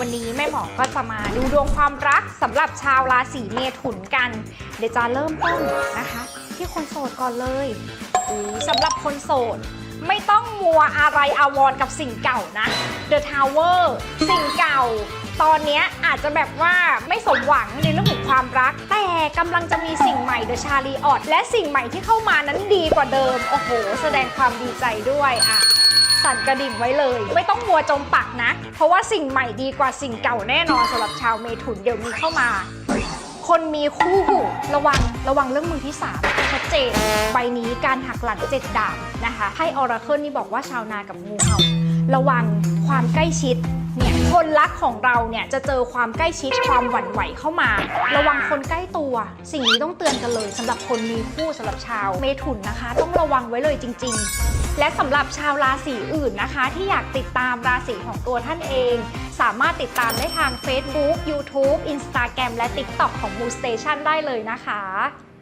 วันนี้แม่หมอก็จะมาดูดวงความรักสำหรับชาวราศีเมถุนกัน เดี๋ยวจะเริ่มต้นนะคะ ที่คนโสดก่อนเลยอุ๊ยสำหรับคนโสดไม่ต้องมัวอะไรอาวรกับสิ่งเก่านะ The Tower สิ่งเก่า ตอนนี้อาจจะแบบว่าไม่สมหวังในเรื่องของความรัก แต่กำลังจะมีสิ่งใหม่ The Chariot และสิ่งใหม่ที่เข้ามานั้นดีกว่าเดิม โอ้โห แสดงความดีใจด้วยอะ สั่นกระดิ่งไว้เลย ไม่ต้องมัวจมปักนะ เพราะว่าสิ่งใหม่ดีกว่าสิ่งเก่าแน่นอนสำหรับชาวเมถุนเดี๋ยวนี้เข้ามา คนมีคู่ระวังระวังเรื่องมือที่สามชัดเจนใบนี้การหักหลังเจ็ดดาบนะคะให้ออราเคิลนี่บอกว่าชาวนากับงูเห่าระวังความใกล้ชิด เนี่ยคนรักของเราเนี่ยจะเจอความใกล้ชิดความหวั่นไหวเข้ามา ระวังคนใกล้ตัว สิ่งนี้ต้องเตือนกันเลยสำหรับคนมีคู่สำหรับชาวเมถุนนะคะ ต้องระวังไว้เลยจริง ๆ และสำหรับชาวราศีอื่นนะคะ ที่อยากติดตามราศีของตัวท่านเอง สามารถติดตามได้ทาง Facebook YouTube Instagram และ TikTok ของ Moon Station ได้เลยนะคะ